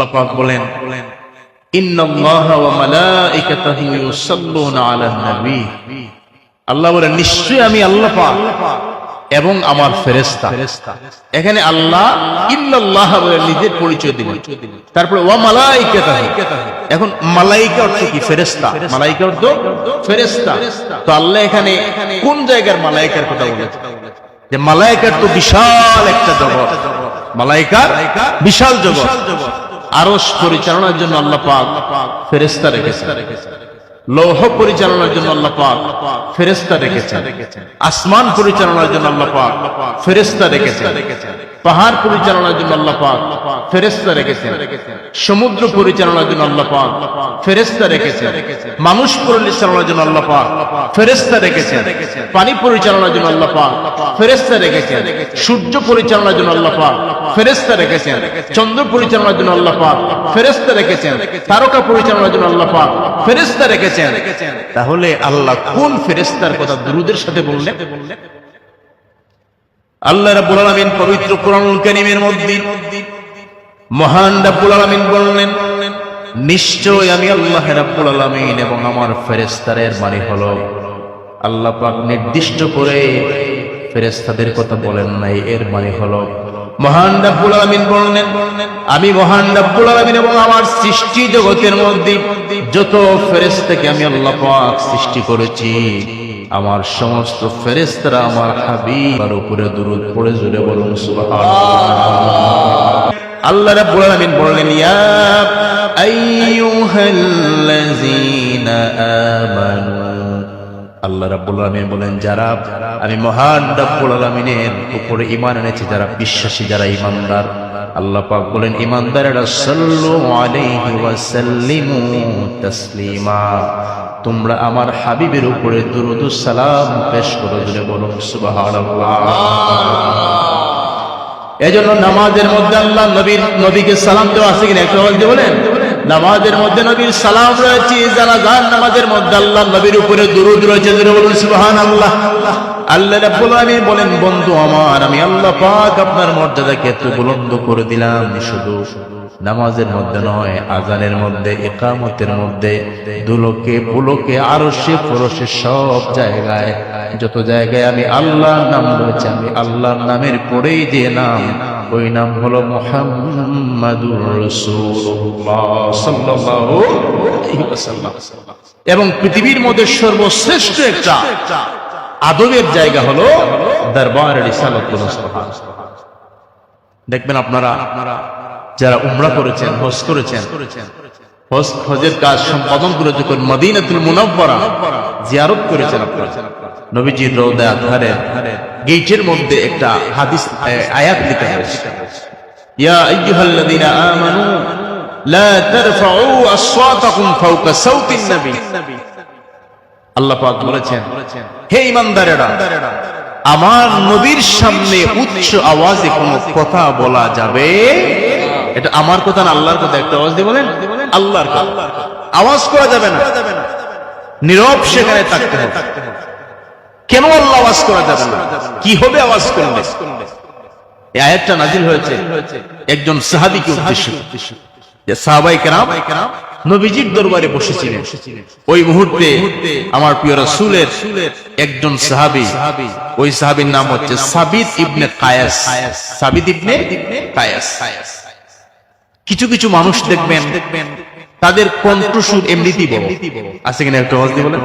আল্লাহ পাক বলেন তারপরে এখন মালাইকা ফেরেশতা। মালাইকা ফেরেশতা। তো আল্লাহ এখানে কোন জায়গার মালাইকার কথা বলেছেন যে মালাইকার তো বিশাল একটা জগৎ। মালাইকার বিশাল জগৎ। আরশ পরিচালনার জন্য আল্লাহ পাক ফেরেশতা রেখেছেন। লৌহ পরিচালনার জন্য আল্লাহ পাক ফেরেশতা রেখেছেন। আসমান পরিচালনার জন্য আল্লাহ পাক ফেরেশতা রেখেছেন। পাহাড় পরিচালনার জন্য আল্লাহ পাক ফেরেশতা রেখেছেন। সমুদ্র পরিচালনার জন্য আল্লাহ পাক ফেরেশতা রেখেছেন। মানুষ পরিচালনার জন্য আল্লাহ পাক ফেরেশতা রেখেছেন। পানি পরিচালনার জন্য আল্লাহ পাক ফেরেশতা রেখেছেন। সূর্য পরিচালনার জন্য আল্লাহ পাক ফেরেশতা রেখেছেন। চন্দ্র পরিচালনার জন্য আল্লাহ পাক ফেরেশতা রেখেছেন। তারকা পরিচালনার জন্য আল্লাহ পাক ফেরেশতা রেখেছেন। তাহলে আল্লাহ কোন ফেরেস্তার কথা দুরুদের সাথে বললেন? আল্লাহ রাব্বুল আলামিন পবিত্র কোরআনুল কারীমের মধ্যে মহান রাব্বুল আলামিন বললেন নিশ্চয় আমি আল্লাহ রাব্বুল আলামিন এবং আমার ফেরেশতাদের মানে হলো আল্লাহ পাক নির্দিষ্ট করে ফেরেশতাদের কথা বলেন নাই। এর মানে হলো মহান রাব্বুল আলামিন বললেন, আমি মহান রাব্বুল আলামিন এবং আমার সৃষ্টি জগতের মধ্যে যত ফেরেশতাকে আমি আল্লাহ পাক সৃষ্টি করেছি, আমার সমস্ত ফেরেশতারা আমার হাবিবার উপরে দুরূদ পড়ে জুড়ে বলুন, সুবহানাল্লাহ। আল্লাহ রাব্বুল আলামিন বললেন, ইয়া আইয়ুহাল্লাযীনা আমানু আল্লাহ রাব্বুল আলামিন বলেন, যারা আমি মহান রাব্বুল আলামিনের উপরে ঈমান এনেছি, যারা বিশ্বাসী, যারা ঈমানদার, আল্লাহ পাক বলেন, ঈমানদারেরা সাল্লু আলাইহি ওয়া তাসলিমা। তোমরা আমার হাবিবের উপরে দুরুদ সালাম পেশ করো জুড়ে বলুন, সুবহানাল্লাহ। এজন্য নামাজের মধ্যে আল্লাহ নবীর নবীকে সালাম দেওয়া আছে কিনা একটু বলেন? নামাজের মধ্যে নবীর সালাম রয়েছে জানাজার নামাজের মধ্যে আল্লাহ নবীর উপরে দুরুদ রয়েছে বলুন আল্লাহ আলামিন বলেন, বন্ধু আমার, আমি আল্লাহ পাক আপনার মর্যাদাকে এত বুলন্দ করে দিলাম, শুধু নামাজের মধ্যে নয়, আজানের মধ্যে একামতের মধ্যে, দুলোকে, পুলোকে, আরশে পরশে সব জায়গায়। যত জায়গায় আমি আল্লাহর নাম রয়েছে, আমি আল্লাহর নামের পরেই যে নাম, ওই নাম হলো মুহাম্মাদুর এবং পৃথিবীর মধ্যে সর্বশ্রেষ্ঠ একটা আদবের জায়গা হলো দরবার দেখবেন আপনারা যারা উমরা করেছেন, হজ করেছেন, হজ, হজের কাজ সম্পাদন করে যখন মদিনাতুল জিয়ারত করেছেন আপনারা। নবীজির মধ্যে একটা হাদিস আয়াত হয়েছে। ইয়া আইয়ুহাল্লাযীনা আমানু, লা তারফাউ আসওয়াতাকুম ফাওকা নবী। আল্লাহ পাক বলেছেন, হে ইমানদারেরা, আমার নবীর সামনে উচ্চ আওয়াজে কোনো কথা বলা যাবে? এটা আমার কথা না, আল্লাহর কথা। একটা আওয়াজ দিয়ে বলেন, আল্লাহর কথা। আওয়াজ করা যাবে না। নীরব সেখানে থাকতে হবে। কেন আল্লাহ আওয়াজ করা যাবে না? কি হবে আওয়াজ করলে? এই আয়াতটা হয়েছে একজন সাহাবীকে যে সাহাবাই নবীজির দরবারে বসেছিলেন। ওই মুহূর্তে আমার প্রিয় রাসূলের একজন সাহাবী, ওই সাহাবীর নাম হচ্ছে সাবিত ইবনে কায়াস। সাবিত ইবনে কায়াস। কিছু কিছু মানুষ দেখবেন, তাদের কণ্ঠসুর এমনিতেই আছে কিনা একটু আওয়াজ বলেন?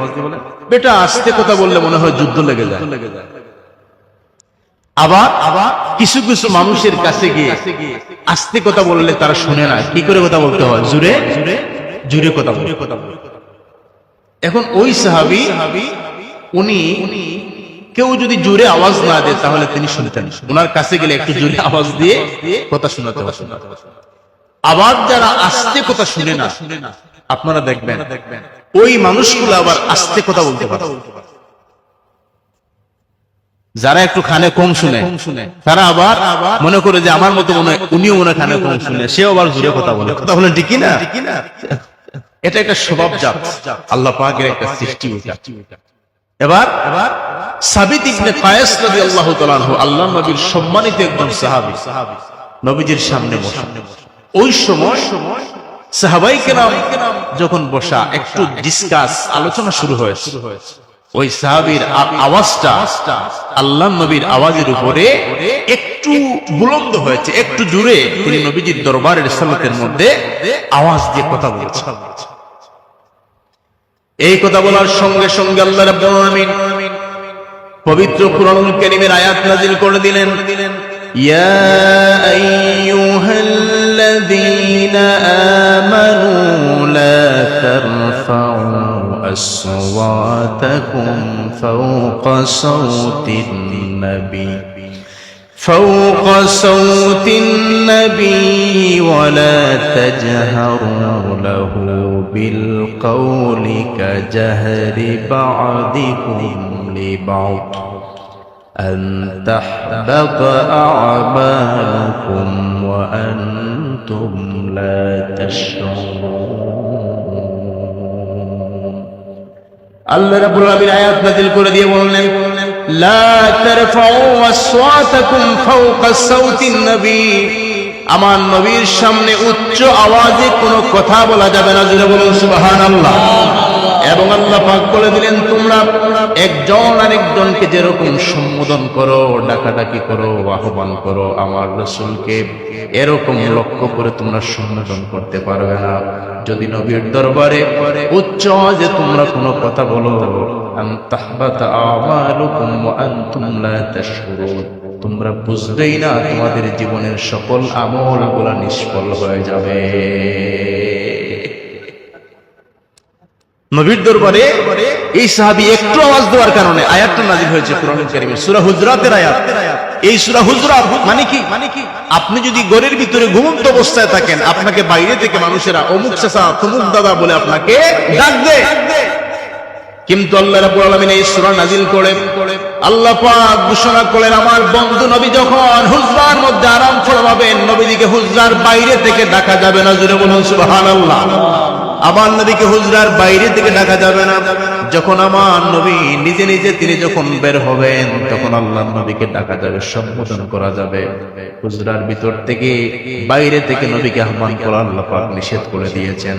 বেটা, আস্তে কথা বললে মনে হয় যুদ্ধ লেগে যায়। আবার আবার কিছু কিছু মানুষের কাছে গিয়ে আস্তে কথা বললে তারা শুনে না। কি করে কথা বলতে হয়? জুড়ে জুড়ে কথা বলে। এখন ওই সাহাবি, উনি, কেউ যদি জোরে আওয়াজ না দেয়, তাহলে তিনি শুনতেন। ওনার কাছে গেলে একটু জোরে আওয়াজ দিয়ে কথা শোনাতে হবে। আবার যারা আস্তে কথা শুনে না আপনারা দেখবেন ওই মানুষগুলো আবার আস্তে কথা বলতে পারে। যারা একটু খানে কম শুনে তারা আবার মনে করে যে আমার মতো মনে উনিও মনে খানে কম শুনে সেও আবার জুড়ে কথা বলে। কথা বলেন ঠিকই না এটা একটা স্বভাব জাত। আল্লাহ পাকের একটা সৃষ্টি এবার এবার সাবিত ইবনে কায়েস রাদিয়াল্লাহু তাআলা আল্লাহ নবীর সম্মানিত একজন সাহাবী নবীজির সামনে বসে। ওই সময় সাহাবাই কেরাম যখন বসা, একটু ডিসকাস আলোচনা শুরু হয়েছে। ওই সাহাবির আওয়াজটা আল্লাহ নবীর আওয়াজের উপরে একটু বুলন্দ হয়েছে, একটু জুড়ে তিনি নবীজির দরবারের সালাতের মধ্যে আওয়াজ দিয়ে কথা বলেছেন এই কথা বলার সঙ্গে সঙ্গে আল্লাহ রাব্বুল আলামিন পবিত্র কুরআনুল কারীমের আয়াত নাযিল করে দিলেন। ইয়া أصواتكم فوق صوت النبي فوق صوت النبي ولا تجهروا له بالقول كجهر بعضكم لبعض أن تحبط أعمالكم وأنتم لا تشعرون. আল্লাহ রাব্বুল আলামিন আয়াত নাযিল করে দিয়ে বললেন, লা তারফাউ আসওয়াতাকুম ফাওকা সাউতিন নবী। আমার নবীর সামনে উচ্চ আওয়াজে কোনো কথা বলা যাবে না জুড়ে বলুন সুবহানাল্লাহ। এবং আল্লাহ পাক বলে দিলেন, তোমরা একজন আরেকজনকে যেরকম সম্বোধন করো, ডাকাডাকি করো, আহ্বান করো, আমার রসুলকে এরকম লক্ষ্য করে তোমরা সম্বোধন করতে পারবে না। যদি নবীর দরবারে উচ্চ যে তোমরা কোনো কথা বলো তোমরা বুঝবেই না তোমাদের জীবনের সকল আমলগুলা নিষ্ফল হয়ে যাবে। নবীর দরবারে এই সাহাবি একটু আওয়াজ দেওয়ার কারণে আয়াতটা নাজিল হয়েছে কোরআন কারিমে। সূরা হুজরাতের আয়াত। এই সূরা হুজরাত মানে কি? মানে কি আপনি যদি ঘরের ভিতরে ঘুমন্ত অবস্থায় থাকেন, আপনাকে বাইরে থেকে মানুষেরা, অমুক চাচা, তমুক দাদা বলে আপনাকে ডাক দেয়। কিন্তু আল্লাহ রাব্বুল আলামিন এই সূরা নাজিল করে। আল্লাহ পাক ঘোষণা করেন, আমার বন্ধু নবী যখন হুজরার মধ্যে আরাম ফরমাবেন নবীদিকে হুজরার বাইরে থেকে ডাকা যাবে না। জুড়ে বলুন, সুবহানাল্লাহ। আমার নবীকে হুজরার বাইরে থেকে ডাকা যাবে না। যখন আমার নবী নিজে নিজে তিনি যখন বের হবেন, তখন আল্লাহ নবীকে ডাকা যাবে, সম্বোধন করা যাবে। হুজরার ভিতর থেকে, বাইরে থেকে নবীকে আহ্বান করা আল্লাহ নিষেধ করে দিয়েছেন।